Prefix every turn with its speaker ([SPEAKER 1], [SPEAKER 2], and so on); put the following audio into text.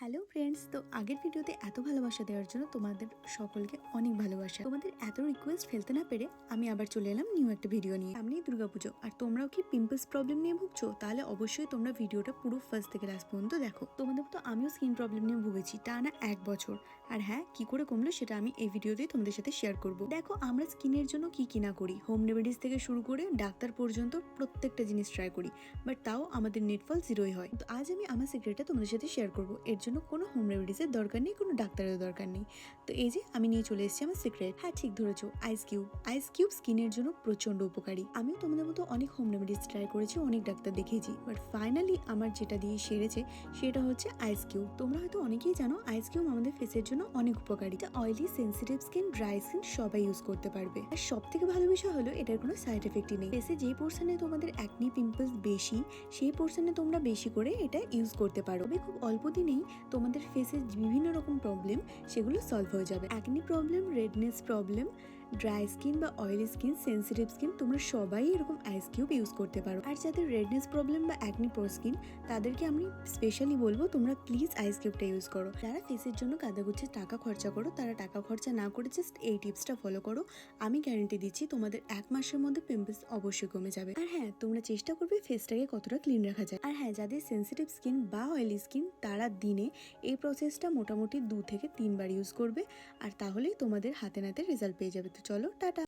[SPEAKER 1] Hello friends, তো আগের ভিডিওতে এত ভালোবাসা দেওয়ার জন্য তোমাদের সকলকে অনেক ভালোবাসা। তোমাদের এত রিকোয়েস্ট ফেলতে না পেরে আমি আবার চলে এলাম নিউ একটা ভিডিও নিয়ে। সামনেই দুর্গাপুজো, আর তোমরাও কি পিম্পলস প্রবলেম নিয়ে ভুগছো? তাহলে অবশ্যই তোমরা ভিডিওটা পুরো ফার্স্ট থেকে লাস্ট পর্যন্ত দেখো। তোমাদের তো আমিও স্কিন প্রবলেম নিয়ে ভুগেছি টানা এক বছর। আর হ্যাঁ কি করে কমলো সেটা আমি এই ভিডিওতেই তোমাদের সাথে শেয়ার করব। দেখো, আমরা স্কিনের জন্য কি কি না করি? হোম রেমেডিস থেকে শুরু করে ডাক্তার পর্যন্ত প্রত্যেকটা জিনিস ট্রাই করি বাট তাও আমাদের নেটফল জিরোই হয়। তো আজ আমি আমার সিক্রেটটা তোমাদের সাথে শেয়ার করব। এর জন্য কোনো হোম রেমেডিসের দরকার নেই, কোনো ডাক্তারের দরকার নেই। তো এই যে আমি নিয়ে চলে এসেছি আমার সিক্রেট হ্যাঁ ঠিক ধরেছো আইস কিউব আইস কিউব স্কিনের জন্য প্রচণ্ড উপকারী। আমিও তোমাদের মতো অনেক হোম রেমেডিস ট্রাই করেছি, অনেক ডাক্তার দেখিয়েছি। বাট ফাইনালি আমার যেটা দিয়ে সেরেছে, সেটা হচ্ছে আইস কিউব তোমরা হয়তো অনেকেই জানো আইস কিউব আমাদের ফেসের জন্য অনেক উপকারী। Oily sensitive skin dry skin সবাই ইউজ করতে পারবে। আর সব থেকে ভালো বিষয় হলো, এটার কোনো সাইড এফেক্টই নেই। ফেসে যে পোর্শনে তোমাদের অ্যাকনি পিম্পলস বেশি, সেই পোর্শনে তোমরা বেশি করে এটা ইউজ করতে পারো। তবে খুব অল্প দিনেই তোমাদের ফেসের বিভিন্ন রকম প্রবলেম সেগুলো সলভ হয়ে যাবে। Acne problem redness problem dry skin বা অয়েলি স্কিন সেন্সিটিভ স্কিন তোমরা সবাই এরকম আইস কিউব ইউজ করতে পারো। আর যাদের রেডনেস প্রবলেম বা অ্যাকনি প্রো স্কিন তাদেরকে আমি স্পেশালি বলব, তোমরা প্লিজ আইস কিউবটা ইউজ করো। যারা ফেসের জন্য কাদাগুচ্ছে, টাকা খরচা করো, তারা টাকা খরচা না করে জাস্ট এই টিপসটা ফলো করো। আমি গ্যারেন্টি দিচ্ছি, তোমাদের এক মাসের মধ্যে পিম্পলস অবশ্যই কমে যাবে। আর হ্যাঁ তোমরা চেষ্টা করবে ফেসটাকে কতটা ক্লিন রাখা যায়। আর হ্যাঁ যাদের সেন্সিটিভ স্কিন বা অয়েলি স্কিন তারা দিনে এই প্রসেসটা মোটামুটি দু থেকে তিনবার ইউজ করবে, আর তাহলেই তোমাদের হাতে নাতে রেজাল্ট পেয়ে যাবে। তো চলো, টাটা।